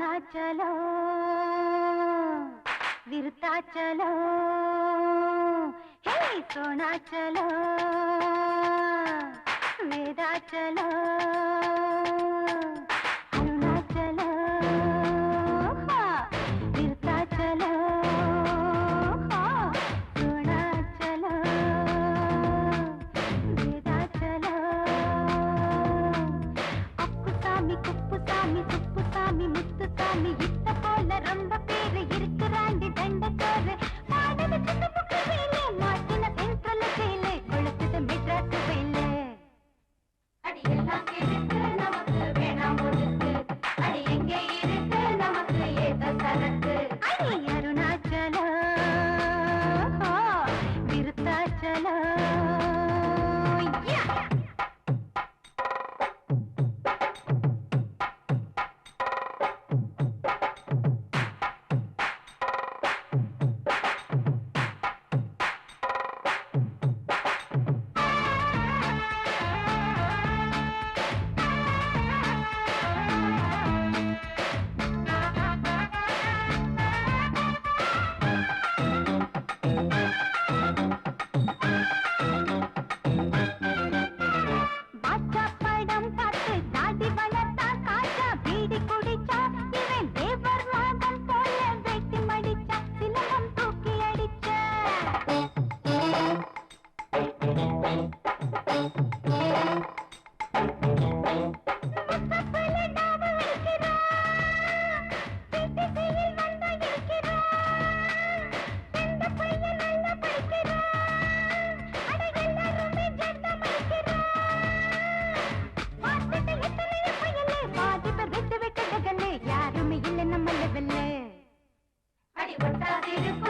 అరుణాచలం విరుతాచలం హే సోణాచలం వేదాచలం. ஒட்டாதிருப்ப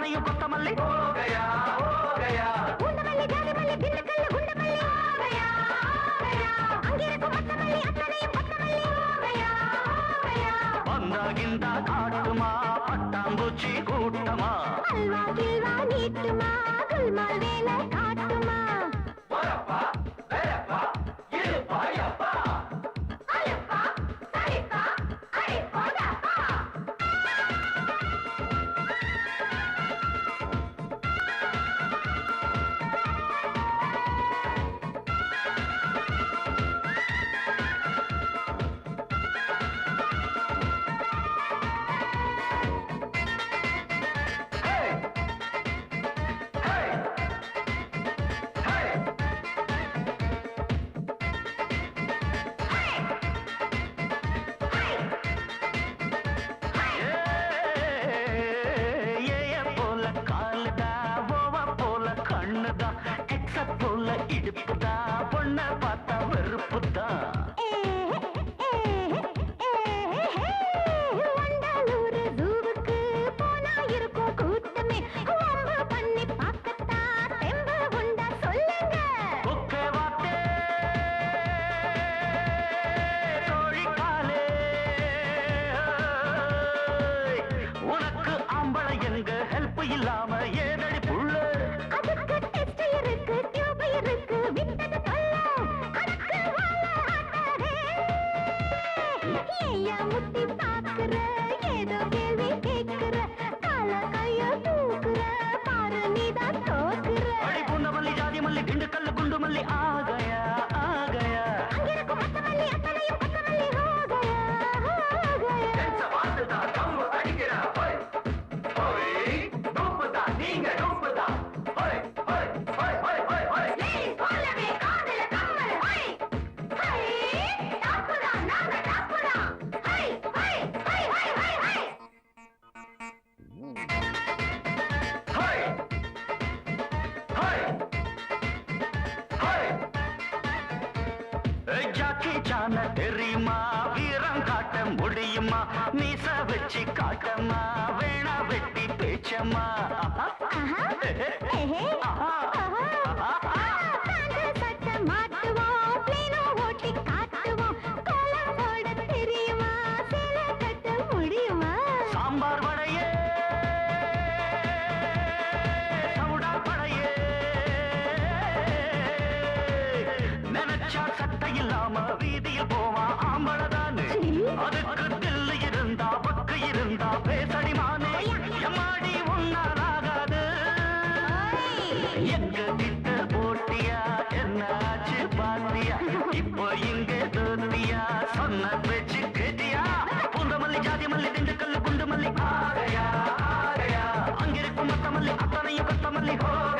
பாதையில் கொத்தமல்லை चमा। आहा, आहा, आहा, आहा, आहा ಯುಗ ತಮ್ಮಲ್ಲಿ ಹೋಗ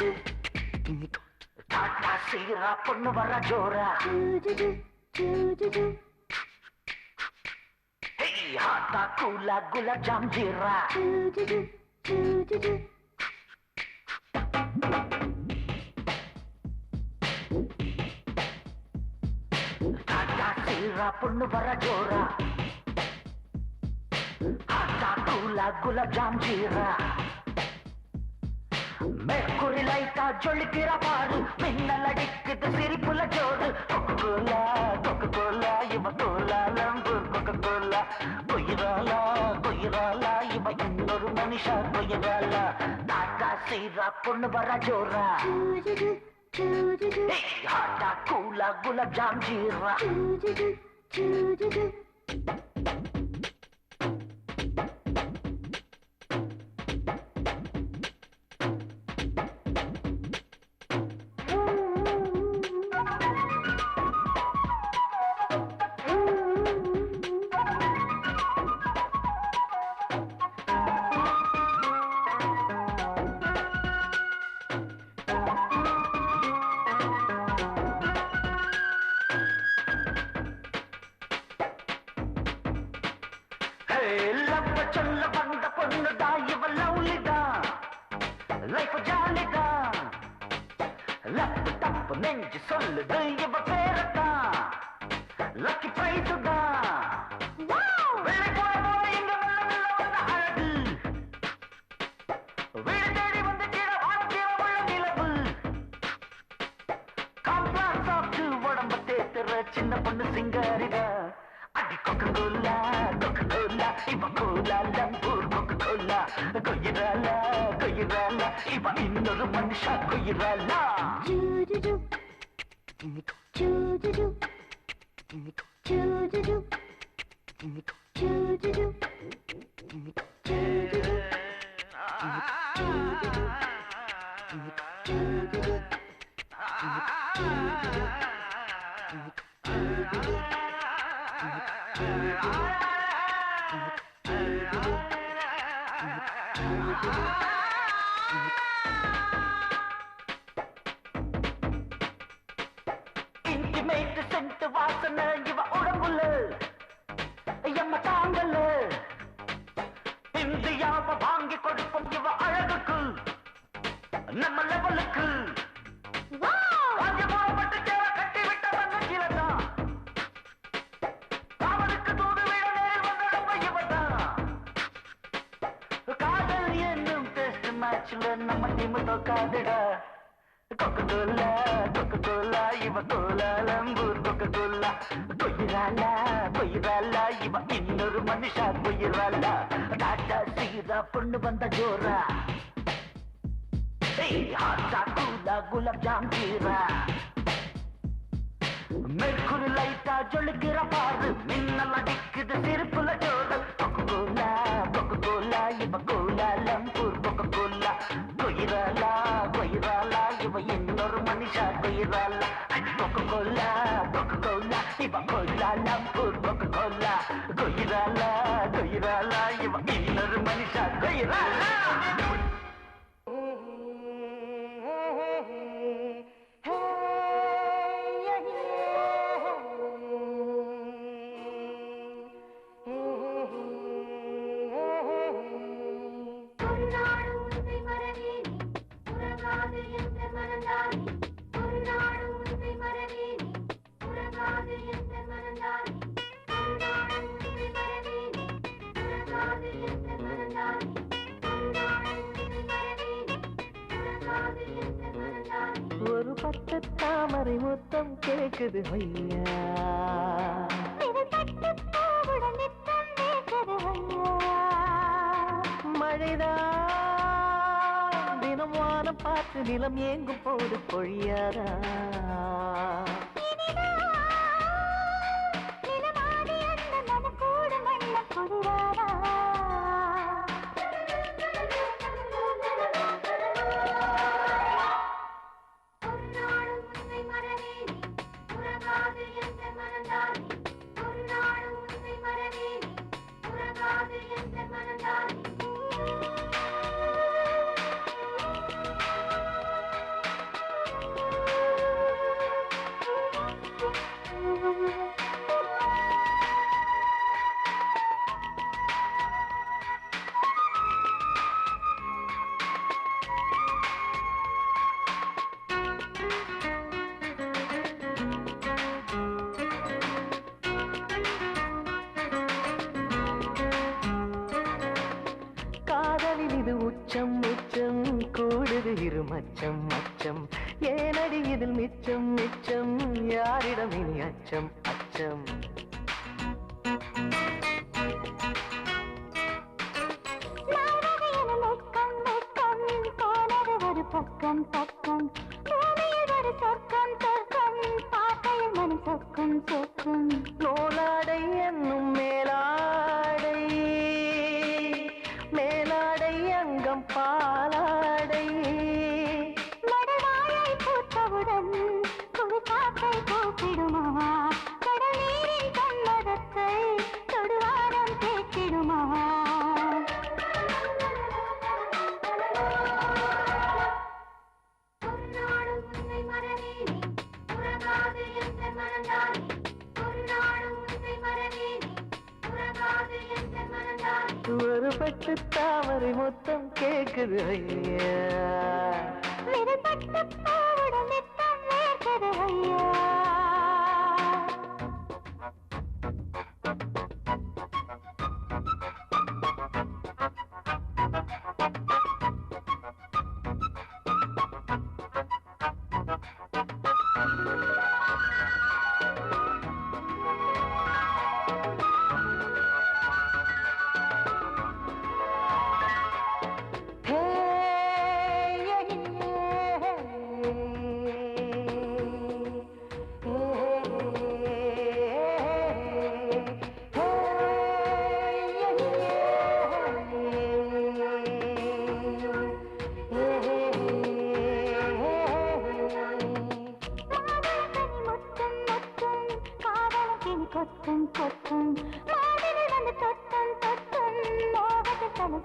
இது டாட்டா சீரா பொண்ணு வர ஜோரா ஹாட்டா கூலா குலாப் ஜாம் ஜீரா பொண்ணு வர ஜோரா ஹாட்டா கூலா குலாப் ஜாம் ஜீரா மேற்குறி லைட்டா ஜொலிக்கிற பாரு. மின்னல் அடிக்குது சிரிப்புல ஜோடு. கொக்கு கோலா கொக்கு கோலா இவ கோலா லம்பு கொக்கு கோலா கொயிராலா கொயிராலா இவ இன்னொரு மனுஷா கொயிராலா தாத்தா சீரா பொண்ணு வரா ஜோரா ஹாட்டா கூலா குலாப் ஜாம் ஜீரா சொல்ல வந்த பொண்ணுதான் இவள் லவ்லிதான் லைஃப் ஜாலிதான் லப்பு தப்பு நெஞ்சு சொல்லுது இவ பேரத்தான் லக்கி பிரைஸுதான் இன்னொரு மனுஷா குயிரலா ஜூஜுஜு. ஜூஜுஜு. ஜூஜுஜு. ஜூஜுஜு. ஜூஜுஜு. கொக்க கொல்ல கொக்க கொல்ல இவ கோலாலம்பூர் கொக்க கொல்ல கொயிரால கொயிரால இவ இன்னொரு மனுஷா கொயிரால டாட்டா சீரா பொண்ணு வந்த ஜோரா. குலாப் ஜாம் கீரா. மெர்குரி லைட்டா ஜொலிக்கிற பாரு. மின்னல் அடிக்குது சிரிப்புல ஜோரல் கொக்கு கோலா கொக்கு கோலா இவ கோ và khơi là nam phước và cực hơn கேக்குது ஐயா. மழைதான். தினம் வானம் பார்த்து நிலம் ஏங்கும் போது பொழியாரா சக்கம் சக்கம்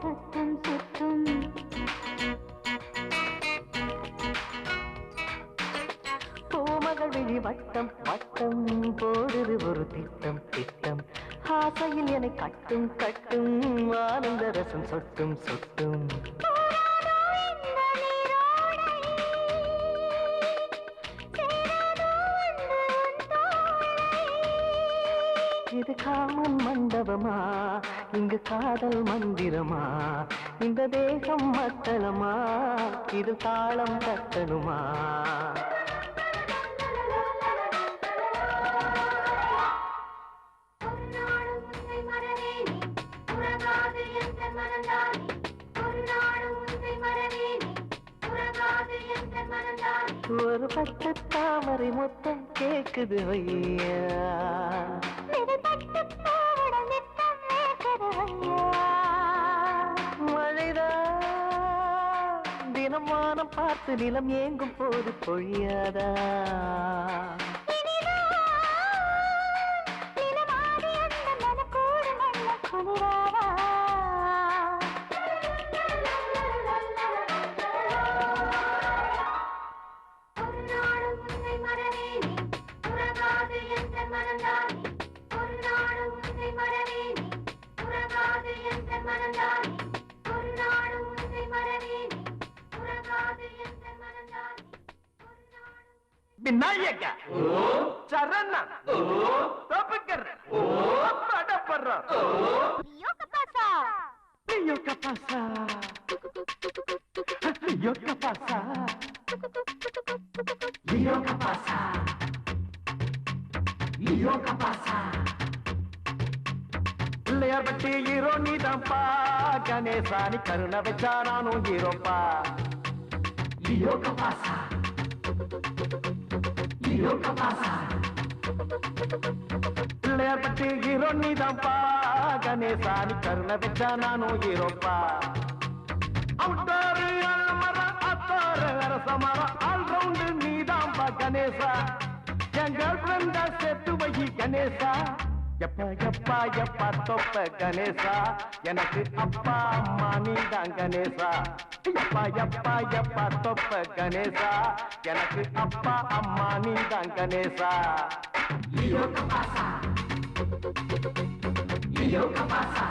மோகத்தை தலை சுத்தும். பூமகள் விழி வட்டம் வட்டம் போடுது ஒரு திட்டம் திட்டம். ஆசையில் என்னை கட்டும் கட்டும் ஆனந்த ரசம் சொட்டும் சொட்டும். இது காமம் மண்டபமா இங்கு காதல் மந்திரமா? இந்த தேகம் மத்தளமா? இது தாளம் தட்டணுமா ஒரு பட்டு தாமரை மொத்தம் கேக்குது ஐயா. நிலம் பார்த்து நிலம் ஏங்கும் போது பொழியாதா? நிலமாடி Binayaga, ya? uh. Charana, Topaker, uh. Padapara, uh. Yokapasa, Yokapasa, Yokapasa, Yokapasa, Yokapasa, Yokapasa, Yokapasa, Pillaiyar பட்டி ஹீரோ நீதான்ப்பா. கணேசானி கருணை வச்சா நானும் ஹீரோப்பா. அவுட்டாரு அலமர அத்தாரு அரசமர நீதான்ப்பா கணேசா. என் கேர்ள் ஃப்ரெண்டா செட்டு வை கணேசா. எப்பா எப்பா எப்பா தொப்ப கணேசா? எனக்கு அப்பா அம்மா நீதான் கணேசா. எப்பா எப்பா எப்பா தொப்ப கணேசா? எனக்கு அப்பா அம்மா நீதான் கணேசா. லியோ கபாசா. லியோ கபாசா.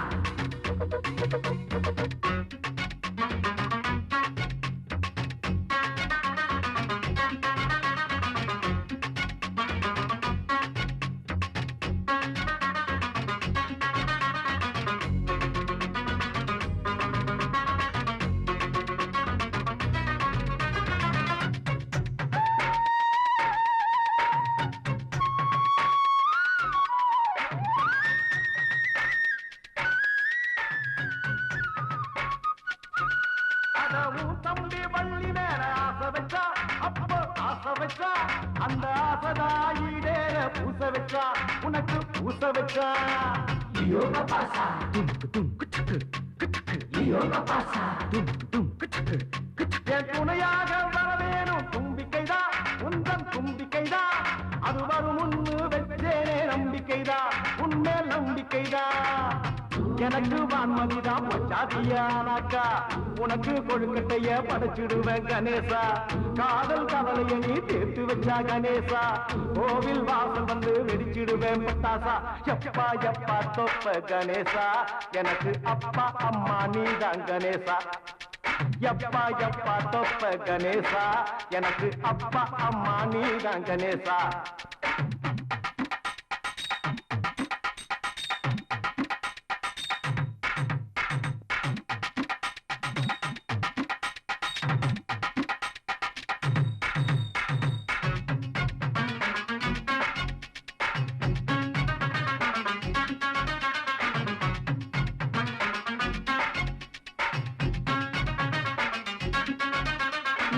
யோக பாசா என் துணையாக எனக்கு வான்மதிதான் பச்சாதியானாக்கா. உனக்கு கொழுக்கட்டைய படைச்சிடுவேன் கணேசா. காதல் கவலைய நீ தீர்த்து வச்சா கணேசா. கோவில் வாசல் வந்து வெடிச்சிடுவேன் பட்டாசா. எப்பா எப்பா தொப்ப கணேசா. எனக்கு அப்பா அம்மா நீதான் கணேசா. எப்பா எப்பா தொப்ப கணேசா. எனக்கு அப்பா அம்மா நீதான் கணேசா.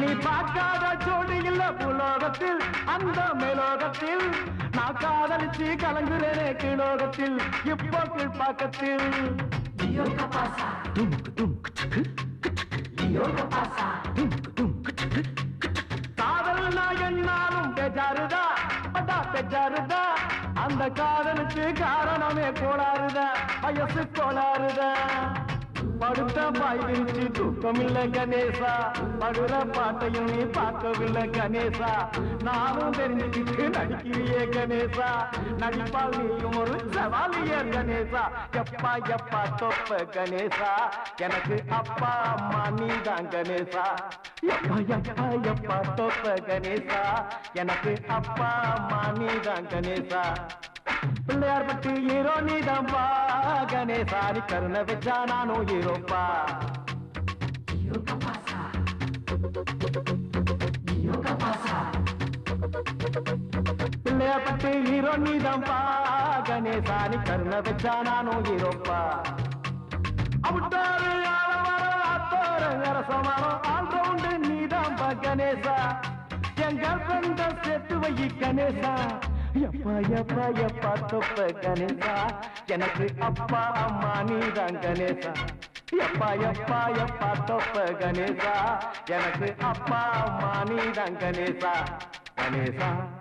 நீ பார்க்காத ஜோடி இல்ல புலோகத்தில் அந்த மேலோகத்தில். நான் காதலிச்சு கலங்குறேனே கீழோகத்தில் இப்போ கீழ்பாக்கத்தில் காதல் நான் என்னாலும் பெஜாருதா பட்டா பெஜாருதா அந்த காதலுக்கு காரணமே கோளாறுதா? வயசு கோளாறுதா? படுத்த பாய் விரிச்சு தூக்கமில்லை கணேசா. படுற பாட்டையும் நீ பார்க்கவில்லை கணேசா. நானும் தெரிஞ்சுக்கிட்டு நடிக்கிறியே கணேசா. நடிப்பால் நீயும் ஒரு சவாலிய கணேசா. எப்பா எப்பா தொப்ப கணேசா. எனக்கு அப்பா அம்மா நீ தான் கணேசா. எப்பா எப்பா எப்பா தொப்ப கணேசா. எனக்கு அப்பா அம்மா நீ தான் கணேசா. பிள்ளையார் பட்டு ஹீரோ நீதான்பா கணேசா நீ கருணை வச்சா நானும் ஹீரோப்பா. பிள்ளையார் பட்டு ஹீரோ நீதான்பா கணேசா நீ கருணை வச்சா நானும் ஹீரோப்பா. அவுட்டாரு ஆலமரம் ஆத்தோர அரசமரம் ஆல் ரவுண்டு நீதான்பா கணேசா. என் கேர்ள் ஃப்ரெண்ட சேர்த்து வை கணேசா. எப்பா எப்பா எப்பா தொப்ப கணேசா. எனக்கு அப்பா அம்மா நீதான் கணேசா. எப்பா எப்பா எப்பா தொப்ப கணேசா. எனக்கு அப்பா அம்மா நீதான் கணேசா. கணேசா.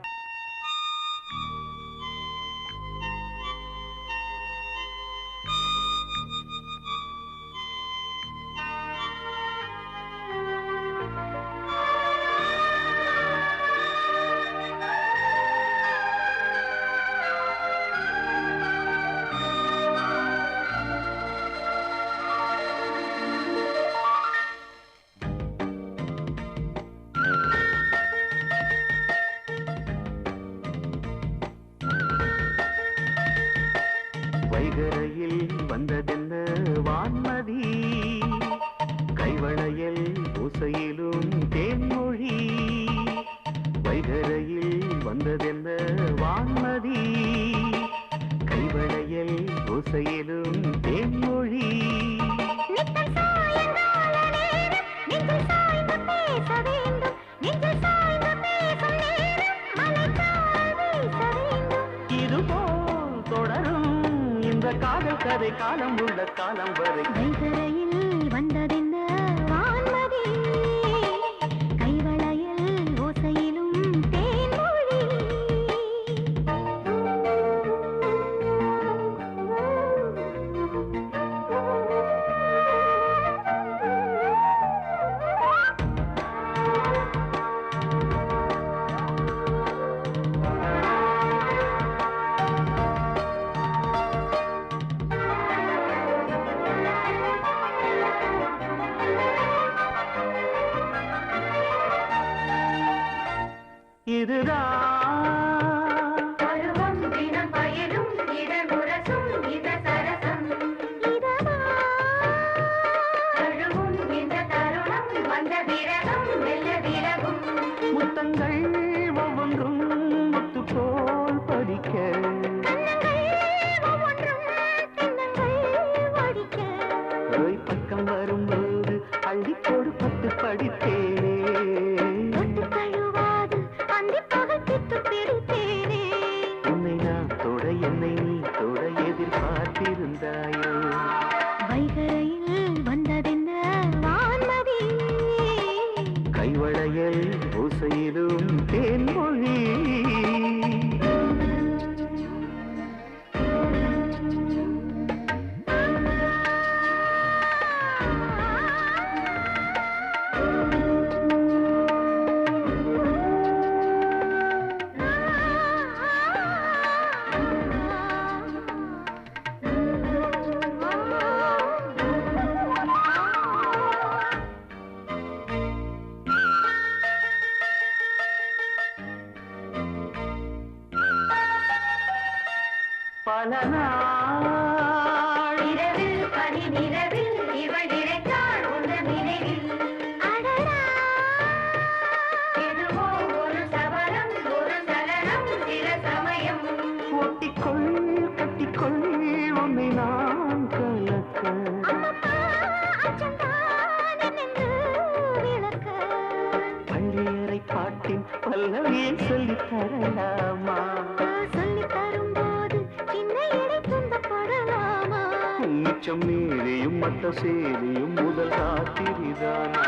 காலம் உள்ள காலம் வரை மிச்சம் மீறியும் மட்ட சேரியும் முதல் ராத்திரிதானா